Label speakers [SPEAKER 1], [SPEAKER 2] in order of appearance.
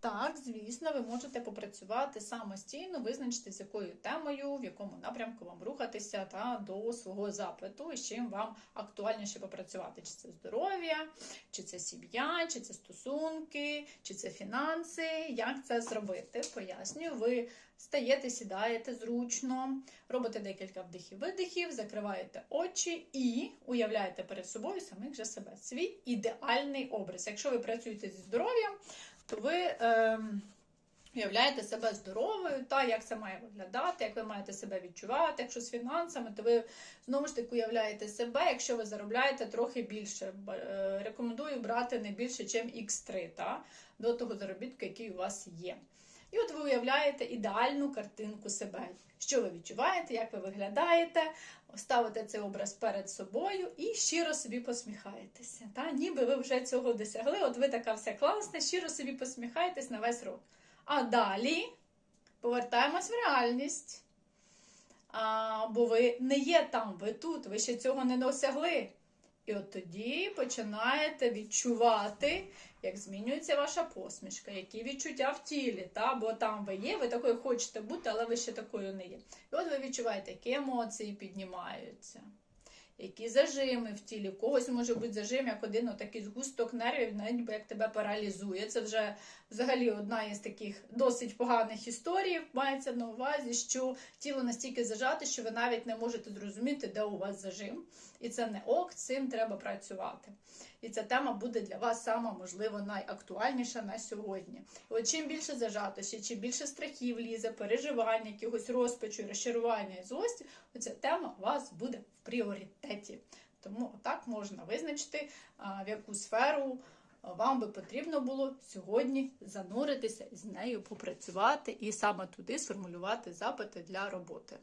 [SPEAKER 1] Так, звісно, ви можете попрацювати самостійно, визначити, з якою темою, в якому напрямку вам рухатися та до свого запиту, і з чим вам актуальніше попрацювати. Чи це здоров'я, чи це сім'я, чи це стосунки, чи це фінанси. Як це зробити? Пояснюю, ви стаєте, сідаєте зручно, робите декілька вдихів-видихів, закриваєте очі і уявляєте перед собою самих же себе. Свій ідеальний образ. Якщо ви працюєте зі здоров'ям, то ви е, уявляєте себе здоровою, та як це має виглядати, як ви маєте себе відчувати. Якщо з фінансами, то ви знову ж таки уявляєте себе, якщо ви заробляєте трохи більше. Е, Рекомендую брати не більше, ніж X3, та, до того заробітку, який у вас є. І от ви уявляєте ідеальну картинку себе. Що ви відчуваєте, як ви виглядаєте, ставите цей образ перед собою і щиро собі посміхаєтеся. Та? Ніби ви вже цього досягли, от ви така вся класна, щиро собі посміхаєтесь на весь рот. А далі повертаємось в реальність. А, бо ви не є там, ви тут, ви ще цього не досягли. І от тоді починаєте відчувати, як змінюється ваша посмішка, які відчуття в тілі. Та? Бо там ви є, ви такою хочете бути, але ви ще такою не є. І от ви відчуваєте, які емоції піднімаються, які зажими в тілі. Когось може бути зажим, як один отакий згусток нервів, ніби як тебе паралізує. Це вже взагалі одна із таких досить поганих історій. Мається на увазі, що тіло настільки зажате, що ви навіть не можете зрозуміти, де у вас зажим. І це не ок, цим треба працювати. І ця тема буде для вас сама, можливо, найактуальніша на сьогодні. От чим більше зажатості, чим більше страхів лізе, переживань, якогось розпачу, розчарування і злості, оця тема у вас буде в пріоритеті. Тому отак можна визначити, в яку сферу вам би потрібно було сьогодні зануритися і з нею попрацювати, і саме туди сформулювати запити для роботи.